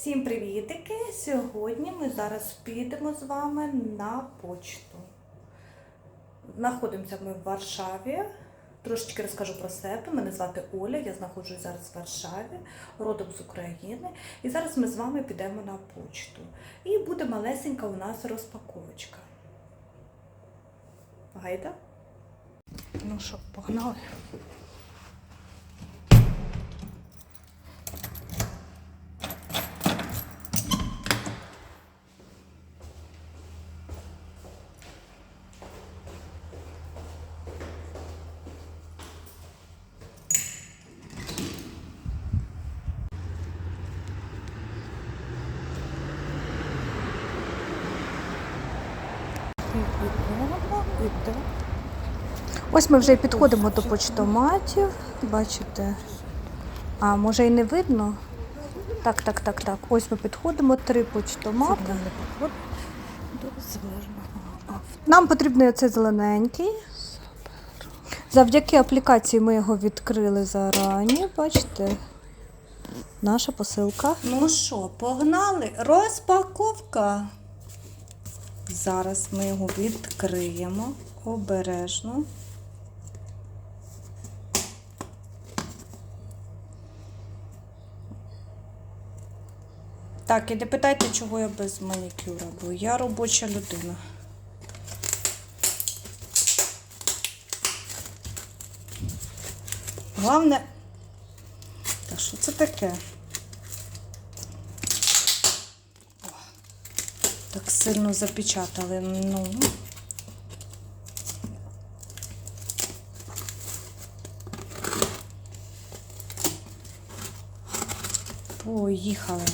Всім привітики! Сьогодні ми зараз підемо з вами на почту. Знаходимося ми в Варшаві. Трошечки розкажу про себе. Мене звати Оля, я знаходжусь зараз в Варшаві, родом з України. І зараз ми з вами підемо на почту. І буде малесенька у нас розпаковочка. Гайда? Ну що, погнали? Ось ми вже підходимо до почтоматів. Бачите? А, може і не видно? Так, так, так, так. Ось ми підходимо, три почтомати. Нам потрібний оцей зелененький. Завдяки аплікації ми його відкрили зарані. Бачите? Наша посилка. Ну що, погнали? Розпаковка. Зараз ми його відкриємо обережно. Так, і не питайте, чого я без манікюра, бо я робоча людина. Головне. Та що це таке? Так сильно запечатали. Ну. Поїхали.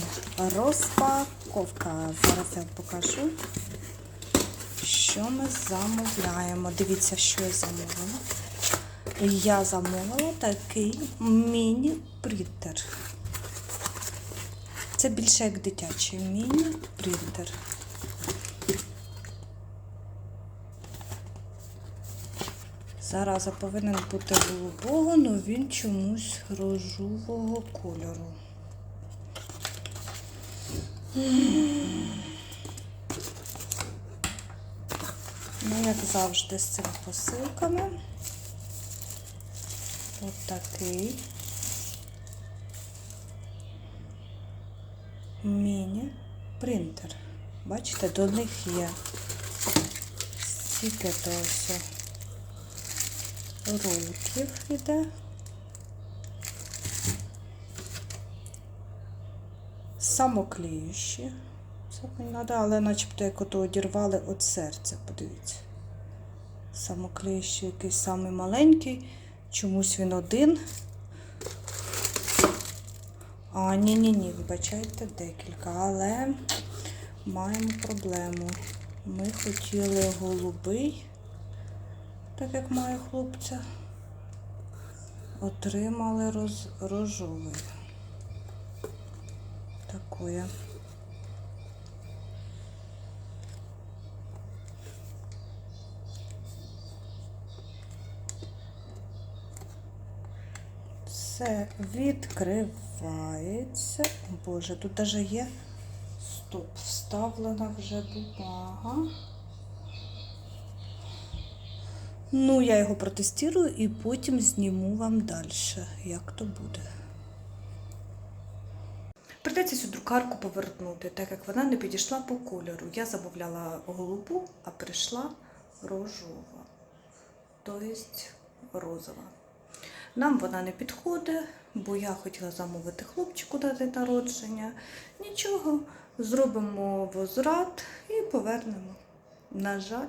Розпаковка. Зараз я покажу, що ми замовляємо. Дивіться, що я замовила. Я замовила такий міні-принтер. Це більше як дитячий міні-принтер. Зараз повинен бути голубого, але він чомусь рожового кольору. Ну, як завжди, з цими посилками. Ось такий. Міні-принтер. Бачите, до них є стільки то роликів іде. Самоклеючі. Це мені треба, але начебто як ото одірвали від серця, подивіться. Самоклеючий якийсь самий маленький. Чомусь він один. А, ні-ні-ні, вибачайте, декілька, але маємо проблему. Ми хотіли голубий, так як має хлопця. Отримали роз... рожовий. Такое. Все відкривається. Боже, тут навіть є стоп, вставлена вже бумага. Ну, я його протестую і потім зніму вам далі, як то буде. Придеться цю друкарку повернути, так як вона не підійшла по кольору. Я замовляла голубу, а прийшла рожова, тобто розова. Нам вона не підходить, бо я хотіла замовити хлопчику день народження. Нічого, зробимо возврат і повернемо. На жаль,